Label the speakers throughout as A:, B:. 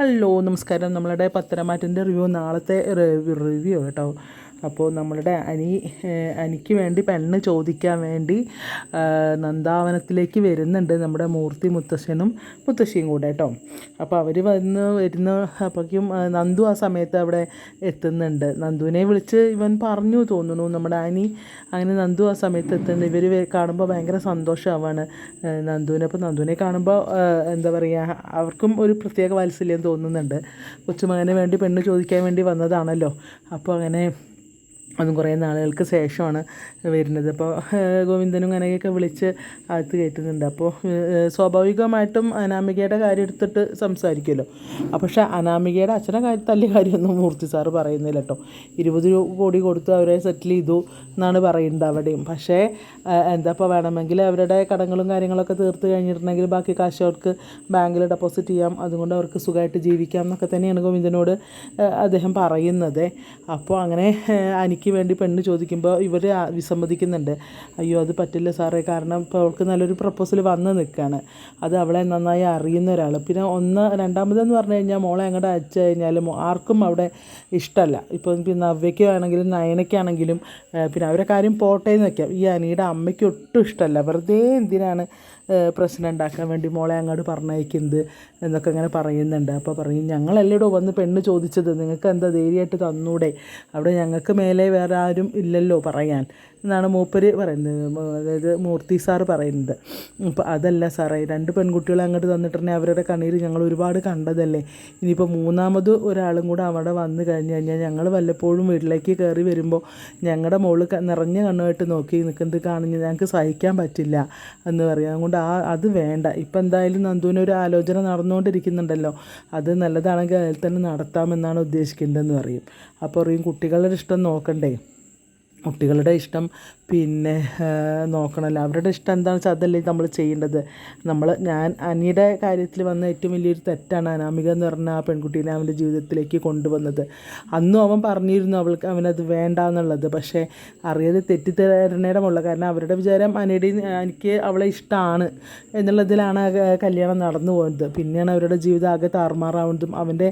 A: Hello നമസ്കാരം. നമ്മളുടെ പത്തരമാറ്റിന്റെ review നാളത്തെ റിവ്യൂ കേട്ടോ. അപ്പോൾ നമ്മളുടെ അനി അനിക്ക് വേണ്ടി പെണ്ണ് ചോദിക്കാൻ വേണ്ടി നന്ദാവനത്തിലേക്ക് വരുന്നുണ്ട് നമ്മുടെ മൂർത്തി മുത്തശ്ശനും മുത്തശ്ശിയും കൂടെ കേട്ടോ. അപ്പോൾ അവർ വന്ന് വരുന്ന അപ്പോഴേക്കും നന്ദു ആ സമയത്ത് അവിടെ എത്തുന്നുണ്ട്. നന്ദുവിനെ വിളിച്ച് ഇവൻ പറഞ്ഞു തോന്നുന്നു നമ്മുടെ അനി അങ്ങനെ നന്ദു ആ സമയത്ത് എത്തുന്നുണ്ട് ഇവർ കാണുമ്പോൾ ഭയങ്കര സന്തോഷമാവാണ് നന്ദുവിനെ അപ്പോൾ നന്ദുവിനെ കാണുമ്പോൾ എന്താ പറയുക അവർക്കും ഒരു പ്രത്യേക വാത്സല്യം തോന്നുന്നുണ്ട്. കൊച്ചുമകന് വേണ്ടി പെണ്ണ് ചോദിക്കാൻ വേണ്ടി വന്നതാണല്ലോ. അപ്പോൾ അങ്ങനെ അതും കുറേ നാളുകൾക്ക് ശേഷമാണ് വരുന്നത്. അപ്പോൾ ഗോവിന്ദനും കനകയൊക്കെ വിളിച്ച് അകത്ത് കയറ്റുന്നുണ്ട്. അപ്പോൾ സ്വാഭാവികമായിട്ടും അനാമികയുടെ കാര്യം എടുത്തിട്ട് സംസാരിക്കുമല്ലോ. പക്ഷേ അനാമികയുടെ അച്ഛനെ കാര്യം തല്ലിയ കാര്യമൊന്നും മൂർത്തി സാറ് പറയുന്നില്ല കേട്ടോ. ഇരുപത് കോടി കൊടുത്ത് അവരെ സെറ്റിൽ ചെയ്തു എന്നാണ് പറയുന്നത് അവിടെയും. പക്ഷേ എന്താ ഇപ്പോൾ വേണമെങ്കിൽ അവരുടെ കടങ്ങളും കാര്യങ്ങളൊക്കെ തീർത്ത് കഴിഞ്ഞിട്ടുണ്ടെങ്കിൽ ബാക്കി കാശ് അവർക്ക് ബാങ്കിൽ ഡെപ്പോസിറ്റ് ചെയ്യാം. അതുകൊണ്ട് അവർക്ക് സുഖമായിട്ട് ജീവിക്കാം എന്നൊക്കെ തന്നെയാണ് ഗോവിന്ദനോട് അദ്ദേഹം പറയുന്നത്. അപ്പോൾ അങ്ങനെ ഏഹ് അനിക്ക് വേണ്ടി പെണ്ണ് ചോദിക്കുമ്പോൾ ഇവർ വിസമ്മതിക്കുന്നുണ്ട്. അയ്യോ അത് പറ്റില്ല സാറേ. കാരണം ഇപ്പോൾ അവൾക്ക് നല്ലൊരു പ്രപ്പോസൽ വന്ന് നിൽക്കുകയാണ് അത് അവളെ നന്നായി അറിയുന്ന ഒരാൾ പിന്നെ ഒന്ന് രണ്ടാമതെന്ന് പറഞ്ഞു കഴിഞ്ഞാൽ മോളെ അങ്ങോട്ട് അയച്ചു കഴിഞ്ഞാൽ ആർക്കും അവിടെ ഇഷ്ടമല്ല ഇപ്പം പിന്നെ നവ്യയ്ക്കാണെങ്കിലും നയനയ്ക്കാണെങ്കിലും ഏഹ് പിന്നെ അവരെ കാര്യം പോട്ടേന്ന് വയ്ക്കാം ഈ അനിയുടെ അമ്മയ്ക്ക് ഒട്ടും ഇഷ്ടമല്ല വെറുതെ എന്തിനാണ് പ്രശ്നം ഉണ്ടാക്കാൻ വേണ്ടി മോളെ അങ്ങോട്ട് പറഞ്ഞയക്കുന്നത് എന്നൊക്കെ ഇങ്ങനെ പറയുന്നുണ്ട്. അപ്പോൾ പറയും ഞങ്ങളല്ലടോ വന്ന് പെണ്ണ് ചോദിച്ചത്? നിങ്ങൾക്ക് എന്താ ധൈര്യമായിട്ട് തന്നൂടെ? അവിടെ ഞങ്ങൾക്ക് മേലെ വേറെ ആരും ഇല്ലല്ലോ പറയാൻ. എന്നാണ് മൂപ്പര് പറയുന്നത്. അതായത് മൂർത്തി സാറ് പറയുന്നത്. അപ്പോൾ അതല്ല സാറേ രണ്ട് പെൺകുട്ടികളെ അങ്ങോട്ട് തന്നിട്ടുണ്ടെങ്കിൽ അവരുടെ കണ്ണീർ ഞങ്ങൾ ഒരുപാട് കണ്ടതല്ലേ? ഇനിയിപ്പോൾ മൂന്നാമത് ഒരാളും കൂടെ അവിടെ വന്ന് കഴിഞ്ഞ് കഴിഞ്ഞാൽ ഞങ്ങൾ വല്ലപ്പോഴും വീട്ടിലേക്ക് കയറി വരുമ്പോൾ ഞങ്ങളുടെ മുകളിൽ നിറഞ്ഞ കണ്ണുമായിട്ട് നോക്കി നിൽക്കുന്നത് കാണുന്നത് ഞങ്ങൾക്ക് സഹിക്കാൻ പറ്റില്ല എന്ന് പറയും. അതുകൊണ്ട് ആ അത് വേണ്ട. ഇപ്പം എന്തായാലും നന്ദുവിന് ഒരു ആലോചന നടന്നുകൊണ്ടിരിക്കുന്നുണ്ടല്ലോ. അത് നല്ലതാണെങ്കിൽ അതിൽ തന്നെ നടത്താമെന്നാണ് ഉദ്ദേശിക്കേണ്ടതെന്ന് പറയും. അപ്പോൾ പറയും കുട്ടികളുടെ ഇഷ്ടം നോക്കണ്ടേ? കുട്ടികളുടെ ഇഷ്ടം. പിന്നെ നോക്കണമല്ലോ അവരുടെ ഇഷ്ടം എന്താണെന്ന് വെച്ചാൽ അതല്ലേ നമ്മൾ ചെയ്യേണ്ടത്. നമ്മൾ ഞാൻ അനിയുടെ കാര്യത്തിൽ വന്ന ഏറ്റവും വലിയൊരു തെറ്റാണ് അനാമിക എന്ന് പറഞ്ഞ ആ പെൺകുട്ടീനെ അവന്റെ ജീവിതത്തിലേക്ക് കൊണ്ടുവന്നത്. അന്നും അവൻ പറഞ്ഞിരുന്നു അവൾക്ക് അവനത് വേണ്ട എന്നുള്ളത് പക്ഷേ അറിയാതെ തെറ്റിദ്ധാരണയുടെ കാരണം അവരുടെ വിചാരം അനിയുടെയും എനിക്ക് അവളെ ഇഷ്ടമാണ് എന്നുള്ളതിലാണ് കല്യാണം നടന്നു പോകുന്നത് പിന്നെയാണ് അവരുടെ ജീവിതം ആകെ താറുമാറാവുന്നതും അവന്റെ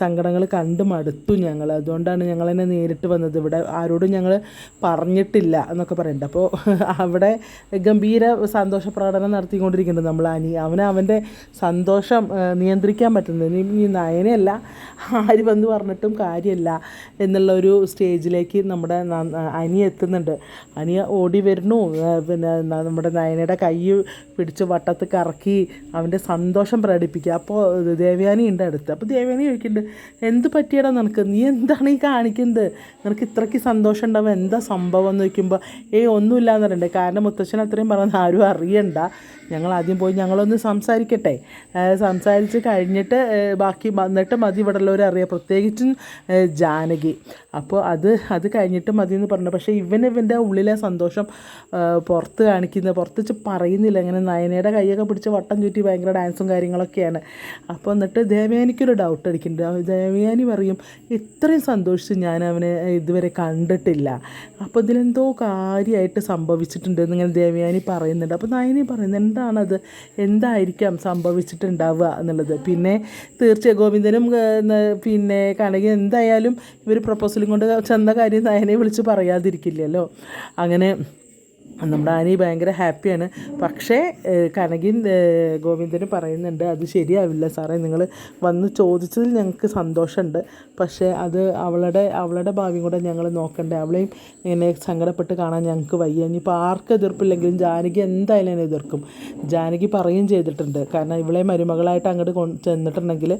A: സങ്കടങ്ങൾ കണ്ടു മടുത്തു ഞങ്ങൾ അതുകൊണ്ടാണ് ഞങ്ങളെന്നെ നേരിട്ട് വന്നത്. ഇവിടെ ആരോടും ഞങ്ങൾ പറഞ്ഞിട്ടില്ല എന്നൊക്കെ പറയുന്നുണ്ട്. അപ്പോൾ അവിടെ ഗംഭീര സന്തോഷ പ്രകടനം നടത്തിക്കൊണ്ടിരിക്കുന്നുണ്ട് നമ്മൾ അനി. അവന് അവന്റെ സന്തോഷം നിയന്ത്രിക്കാൻ പറ്റുന്നത്. ഇനി നയനയല്ല ആര് വന്ന് പറഞ്ഞിട്ടും കാര്യമല്ല എന്നുള്ള ഒരു സ്റ്റേജിലേക്ക് നമ്മുടെ അനി എത്തുന്നുണ്ട്. അനി ഓടി വരുന്നു. പിന്നെ നമ്മുടെ നയനയുടെ കൈ പിടിച്ച് വട്ടത്ത് കറക്കി അവന്റെ സന്തോഷം പ്രകടിപ്പിക്കുക. അപ്പോൾ ദേവയാനി ഉണ്ട് അടുത്ത്. അപ്പോൾ ദേവയാനി ചോദിക്കുന്നുണ്ട് എന്ത് പറ്റിയടാ നിനക്ക്? നീ എന്താണ് ഈ കാണിക്കുന്നത്? നിനക്ക് ഇത്രയ്ക്ക് സന്തോഷം ഉണ്ടാവും എന്താ സംഭവം എന്ന് ചോദിക്കുമ്പോൾ ഏയ് ഒന്നുമില്ല എന്ന് പറയണ്ടേ. കാരണം മുത്തച്ഛൻ അത്രയും പറഞ്ഞത് ആരും അറിയണ്ട. ഞങ്ങൾ ആദ്യം പോയി ഞങ്ങളൊന്ന് സംസാരിക്കട്ടെ. സംസാരിച്ച് കഴിഞ്ഞിട്ട് ബാക്കി വന്നിട്ട് മതി ഇവിടെ ഉള്ളവർ അറിയാം. പ്രത്യേകിച്ചും ജാനകി. അപ്പോൾ അത് അത് കഴിഞ്ഞിട്ട് മതി എന്ന് പറഞ്ഞു. പക്ഷേ ഇവൻ ഇവന്റെ ഉള്ളിലെ സന്തോഷം പുറത്ത് കാണിക്കുന്നത് പുറത്ത് വെച്ച് പറയുന്നില്ല. ഇങ്ങനെ നയനയുടെ കൈയൊക്കെ പിടിച്ച് വട്ടം ചുറ്റി ഭയങ്കര ഡാൻസും കാര്യങ്ങളൊക്കെയാണ്. അപ്പോൾ എന്നിട്ട് ദേവയാനിക്കൊരു ഡൗട്ട് അടിക്കുന്നുണ്ട്. ദേവയാനി പറയും ഇത്രയും സന്തോഷിച്ച് ഞാൻ അവനെ ഇതുവരെ കണ്ടിട്ടില്ല. അപ്പോൾ ഇതിലെന്തോ കാര്യമായിട്ട് സംഭവിച്ചിട്ടുണ്ട് ഇങ്ങനെ ദേവയാനി പറയുന്നുണ്ട്. അപ്പോൾ നയനി പറയുന്നത് എന്താണത്? എന്തായിരിക്കാം സംഭവിച്ചിട്ടുണ്ടാവുക എന്നുള്ളത്? പിന്നെ തീർച്ചയായും ഗോവിന്ദനും പിന്നെ കണകി എന്തായാലും ഇവർ പ്രപ്പോസലും കൊണ്ട് ചെന്ന കാര്യം നയനെ വിളിച്ച് പറയാതിരിക്കില്ലല്ലോ. അങ്ങനെ നമ്മുടെ ആനി ഭയങ്കര ഹാപ്പിയാണ്. പക്ഷേ കനകിൻ ഗോവിന്ദന് പറയുന്നുണ്ട് അത് ശരിയാവില്ല സാറേ നിങ്ങൾ വന്ന് ചോദിച്ചതിൽ ഞങ്ങൾക്ക് സന്തോഷമുണ്ട്. പക്ഷേ അത് അവളുടെ അവളുടെ ഭാവിയും കൂടെ ഞങ്ങൾ നോക്കണ്ടേ. അവളെയും ഇങ്ങനെ സങ്കടപ്പെട്ട് കാണാൻ ഞങ്ങൾക്ക് വയ്യ. ഇനിയിപ്പോൾ ആർക്ക് എതിർപ്പില്ലെങ്കിലും ജാനകി എന്തായാലും എന്നെ എതിർക്കും. ജാനകി പറയുകയും ചെയ്തിട്ടുണ്ട്. കാരണം ഇവളെ മരുമകളായിട്ട് അങ്ങോട്ട് ചെന്നിട്ടുണ്ടെങ്കിൽ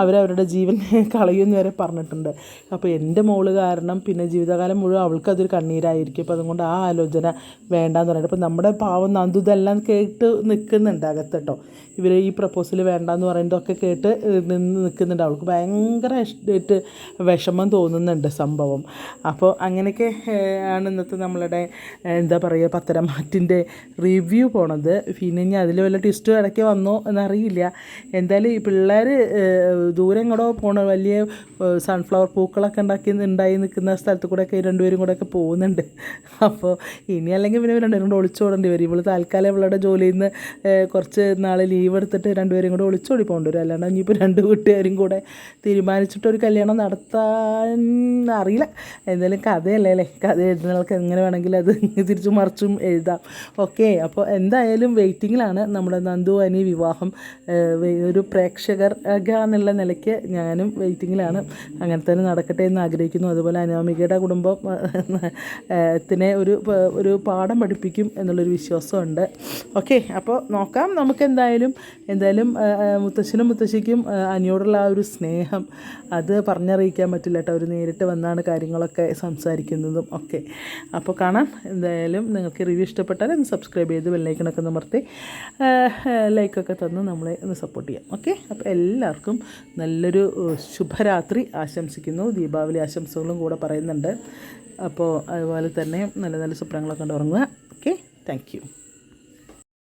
A: അവരവരുടെ ജീവൻ കളയുമെന്ന് വരെ പറഞ്ഞിട്ടുണ്ട്. അപ്പോൾ എന്റെ മോൾ കാരണം പിന്നെ ജീവിതകാലം മുഴുവൻ അവൾക്കതൊരു കണ്ണീരായിരിക്കും. അപ്പോൾ അതുകൊണ്ട് ആ ആലോചന വേണ്ടാന്ന് പറഞ്ഞിട്ട് അപ്പോൾ നമ്മുടെ പാവം നന്ദു ഇതെല്ലാം കേട്ട് നിൽക്കുന്നുണ്ട് അകത്തട്ടോ ഇവർ ഈ പ്രപ്പോസൽ വേണ്ടാന്ന് പറയുന്നതൊക്കെ കേട്ട് നിന്ന് നിൽക്കുന്നുണ്ട്. അവൾക്ക് ഭയങ്കര ഇഷ്ടമായിട്ട് വിഷമം തോന്നുന്നുണ്ട് സംഭവം. അപ്പോൾ അങ്ങനെയൊക്കെ ആണ് ഇന്നത്തെ നമ്മളുടെ എന്താ പറയുക പത്തരമാറ്റിന്റെ റിവ്യൂ പോണത്. പിന്നെ ഇനി അതിൽ വല്ല ട്വിസ്റ്റും ഇടയ്ക്ക് വന്നോ എന്നറിയില്ല. എന്തായാലും ഈ പിള്ളേർ ദൂരെ എങ്ങോട്ടോ പോണ വലിയ സൺഫ്ലവർ പൂക്കളൊക്കെ ഉണ്ടാക്കി ഉണ്ടായി നിൽക്കുന്ന സ്ഥലത്ത് കൂടെയൊക്കെ രണ്ടുപേരും കൂടെയൊക്കെ പോകുന്നുണ്ട്. അപ്പോൾ ഇനി അല്ലെങ്കിൽ പിന്നെ രണ്ടുപേരും കൂടെ ഒളിച്ചോടേണ്ടി വരും. ഇവൾ താൽക്കാലം ഇവളുടെ ജോലിയിൽ നിന്ന് കുറച്ച് നാൾ ലീവ് എടുത്തിട്ട് രണ്ടുപേരും കൂടെ ഒളിച്ചോടി പോകേണ്ടി വരും. അല്ലാണ്ട് ഇനിയിപ്പോൾ രണ്ട് വീട്ടുകാരും കൂടെ തീരുമാനിച്ചിട്ട് ഒരു കല്യാണം നടത്താൻ അറിയില്ല. എന്തായാലും കഥയല്ലേ അല്ലേ? കഥ എഴുതുന്നവർക്ക് എങ്ങനെ വേണമെങ്കിലും അത് തിരിച്ചു മറിച്ചും എഴുതാം. ഓക്കെ അപ്പോൾ എന്തായാലും വെയിറ്റിങ്ങിലാണ് നമ്മുടെ നന്ദു അനി വിവാഹം. ഒരു പ്രേക്ഷകർ എന്നുള്ള നിലയ്ക്ക് ഞാനും വെയിറ്റിങ്ങിലാണ്. അങ്ങനെ തന്നെ നടക്കട്ടെ എന്ന് ആഗ്രഹിക്കുന്നു. അതുപോലെ അനാമികയുടെ കുടുംബം ത്തിനെ ഒരു ഒരു പാഠം പഠിപ്പിക്കും എന്നുള്ളൊരു വിശ്വാസമുണ്ട്. ഓക്കെ അപ്പോൾ നോക്കാം നമുക്ക് എന്തായാലും എന്തായാലും മുത്തശ്ശനും മുത്തശ്ശിക്കും അനിയോടുള്ള ആ ഒരു സ്നേഹം അത് പറഞ്ഞറിയിക്കാൻ പറ്റില്ല കേട്ടോ. അവർ നേരിട്ട് വന്നാണ് കാര്യങ്ങളൊക്കെ സംസാരിക്കുന്നതും ഒക്കെ. അപ്പോൾ കാണാം. എന്തായാലും നിങ്ങൾക്ക് റിവ്യൂ ഇഷ്ടപ്പെട്ടാൽ ഒന്ന് സബ്സ്ക്രൈബ് ചെയ്ത് ബെല്ലൈക്കണൊക്കെ ഒന്ന് അമർത്തി ലൈക്കൊക്കെ തന്ന് നമ്മളെ ഒന്ന് സപ്പോർട്ട് ചെയ്യാം. ഓക്കെ അപ്പോൾ എല്ലാവർക്കും നല്ലൊരു ശുഭരാത്രി ആശംസിക്കുന്നു. ദീപാവലി ആശംസകളും കൂടെ പറയുന്നുണ്ട്. അപ്പോൾ അതുപോലെ തന്നെ നല്ല നല്ല സ്വപ്നങ്ങളൊക്കെ കണ്ട് ഉറങ്ങുക. Okay thank